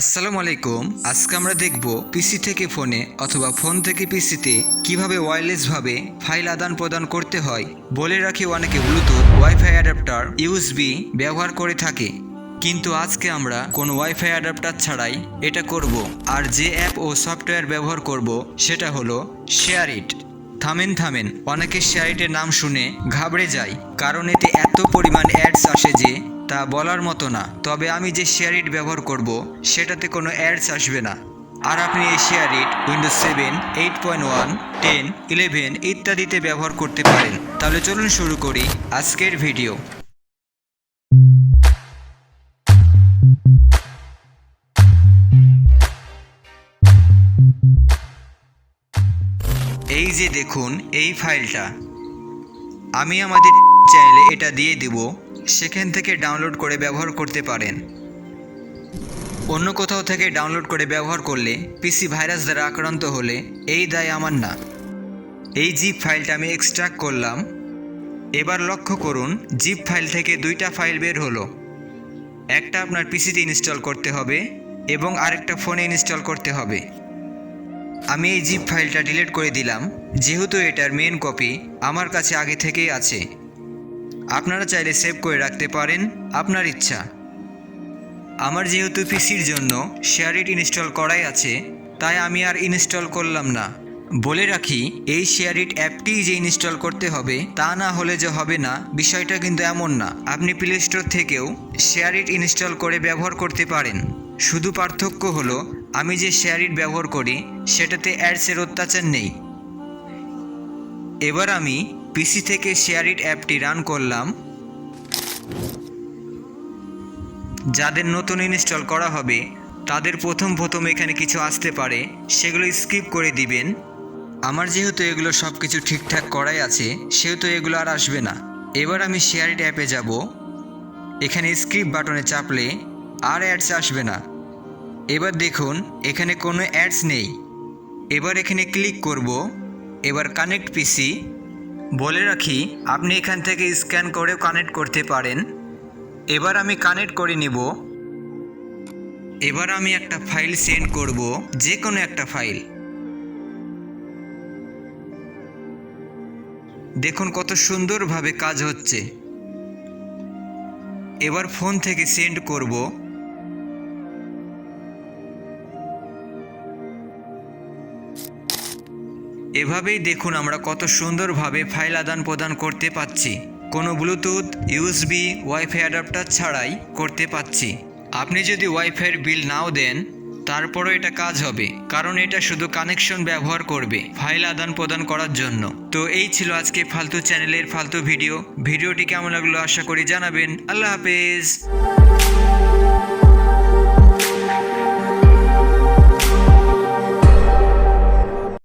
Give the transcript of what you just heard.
আসসালামু আলাইকুম। আজকে আমরা দেখব পিসি থেকে ফোনে অথবা ফোন থেকে পিসিতে কীভাবে ওয়্যারলেসভাবে ফাইল আদান প্রদান করতে হয়। বলে রাখি অনেকে ব্লুটুথ ওয়াইফাই অ্যাডাপ্টার ইউএসবি ব্যবহার করে থাকে। কিন্তু আজকে আমরা কোনো ওয়াইফাই অ্যাডাপ্টার ছাড়াই এটা করব। আর যে অ্যাপ ও সফটওয়্যার ব্যবহার করব সেটা হলো শেয়ার ইট থামেন থামেন। অনেকে শেয়ারিটের নাম শুনে ঘাবড়ে যায়। কারণ এতে এত পরিমাণ অ্যাডস আসে যে তা বলার মতো না। তবে আমি যে শেয়ারিট ব্যবহার করব, সেটাতে কোনো অ্যাডস আসবে না। আর আপনি এই SHAREit Windows seven eight point one ten eleven ইত্যাদিতে ব্যবহার করতে পারেন। তাহলে চলুন শুরু করি আজকের ভিডিও এই যে দেখুন, এই ফাইলটা আমি আমাদের চ্যানেলে এটা দিয়ে দেব। সেখান থেকে ডাউনলোড করে ব্যবহার করতে পারেন। অন্য কোথাও থেকে ডাউনলোড করে ব্যবহার করলে পিসি ভাইরাস দ্বারা আক্রান্ত হলে এই দায় আমার না। এই জিপ ফাইলটা আমি এক্সট্রাক্ট করলাম। এবার লক্ষ্য করুন জিপ ফাইল থেকে দুইটা ফাইল বের হলো। একটা আপনার পিসিতে ইনস্টল করতে হবে এবং আরেকটা ফোনে ইনস্টল করতে হবে। আমি এই জিপ ফাইলটা ডিলিট করে দিলাম। যেহেতু এটার মেন কপি আমার কাছে আগে থেকেই আছে। আপনারা চাইলে সেভ করে রাখতে পারেন আপনার ইচ্ছা। আমার যেহেতু পিসির জন্য শেয়ার ইট ইনস্টল করাই আছে, তাই আমি আর ইনস্টল করলাম না। বলে রাখি, এই শেয়ার ইট অ্যাপটি যে ইনস্টল করতে হবে, তা না হলে যে হবে না, বিষয়টা কিন্তু এমন না। আপনি প্লে স্টোর থেকেও শেয়ার ইট ইনস্টল করে ব্যবহার করতে পারেন। শুধু পার্থক্য হলো, আমি যে শেয়ার ইট ব্যবহার করি, সেটাতে অ্যাডসের অত্যাচার নেই। এবার আমি পিসি থেকে শেয়ারিট অ্যাপটি রান করলাম। যাদের নতুন ইনস্টল করা হবে, তাদের প্রথম প্রথম এখানে কিছু আসতে পারে, সেগুলো স্কিপ করে দিবেন। আমার যেহেতু এগুলো সব কিছু ঠিকঠাক করাই আছে, সেহেতু এগুলো আর আসবে না। এবার আমি শেয়ারিট অ্যাপে যাব। এখানে স্ক্রিপ্ট বাটনে চাপলে আর অ্যাডস আসবে না। এবার দেখুন, এখানে কোনো অ্যাডস নেই। এবার এখানে ক্লিক করব। এবার কানেক্ট পিসি বলে রাখি, আপনি এখান থেকে স্ক্যান করেও কানেক্ট করতে পারেন। এবার আমি কানেক্ট করে নিব। এবার আমি একটা ফাইল সেন্ড করব যে কোনো একটা ফাইল। দেখুন কত সুন্দরভাবে কাজ হচ্ছে। এবার ফোন থেকে সেন্ড করব। এভাবেই দেখুন আমরা কত সুন্দরভাবে ফাইল আদান প্রদান করতে পাচ্ছি। কোনো ব্লুটুথ, ইউএসবি, ওয়াইফাই অ্যাডাপ্টার ছাড়াই করতে পাচ্ছি। আপনি যদি ওয়াইফাইয়ের বিল নাও দেন, তারপরও এটা কাজ হবে, কারণ এটা শুধু কানেকশন ব্যবহার করবে ফাইল আদান প্রদান করার জন্য। তো এই ছিল আজকে ফালতু চ্যানেলের ফালতু ভিডিও। ভিডিওটি কেমন লাগল আশা করি জানাবেন। আল্লাহ হাফেজ।